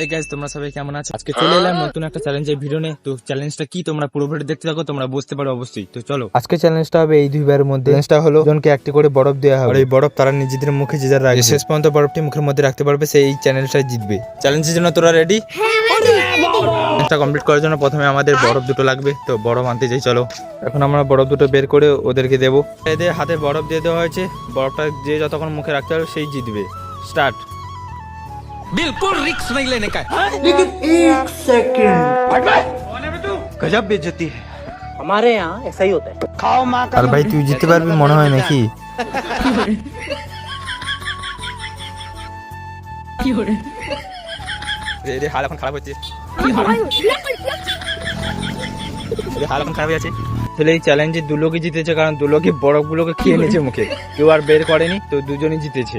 এই গাইজ তোমরা সবাই কেমন আছো? আজকে চলে এলাম নতুন একটা চ্যালেঞ্জের ভিডিও নিয়ে। তো চ্যালেঞ্জটা কি? তোমরা পুরো ভিডিও দেখতে থাকো তোমরা বুঝতে পারো অবশ্যই। তো চলো। আজকে চ্যালেঞ্জটা হবে এই দুইবারের মধ্যে। চ্যালেঞ্জটা হলো জনকে একটি করে বরফ দেওয়া হবে। আর এই বরফ তারা নিজেদের মুখে যে যারা রাখবে। শেষ পর্যন্ত বরফটি মুখের মধ্যে রাখতে পারবে সেই চ্যালেঞ্জটা জিতবে। চ্যালেঞ্জের জন্য তোরা রেডি চ্যালেঞ্জটা কমপ্লিট করার জন্য প্রথমে আমাদের বরফ দুটো লাগবে। তো বরফ আনতে যাই চলো। এখন আমরা বরফ দুটো বের করে ওদেরকে দেবো। এদের হাতে বরফ দিয়ে দেওয়া হয়েছে। বরফটা যে যতক্ষণ মুখে রাখতে পারবে সেই জিতবে। স্টার্ট বিলকুল রিস্ক नहीं लेने का গজব বেজতি हमारे यहाँ ऐसा ही होता है আর ভাই তুই জিততে পারবি মনে হয় নাকি এদের হাল এখন খারাপ হচ্ছে এদের হাল এখন খারাপ হয়ে আছে আসলে এই চ্যালেঞ্জে দু লোকই জিতেছে কারণ দু লোকই বরফগুলোকে খেয়ে নিয়েছে মুখে কেউ আর বের করেনি তো দুজনই জিতেছে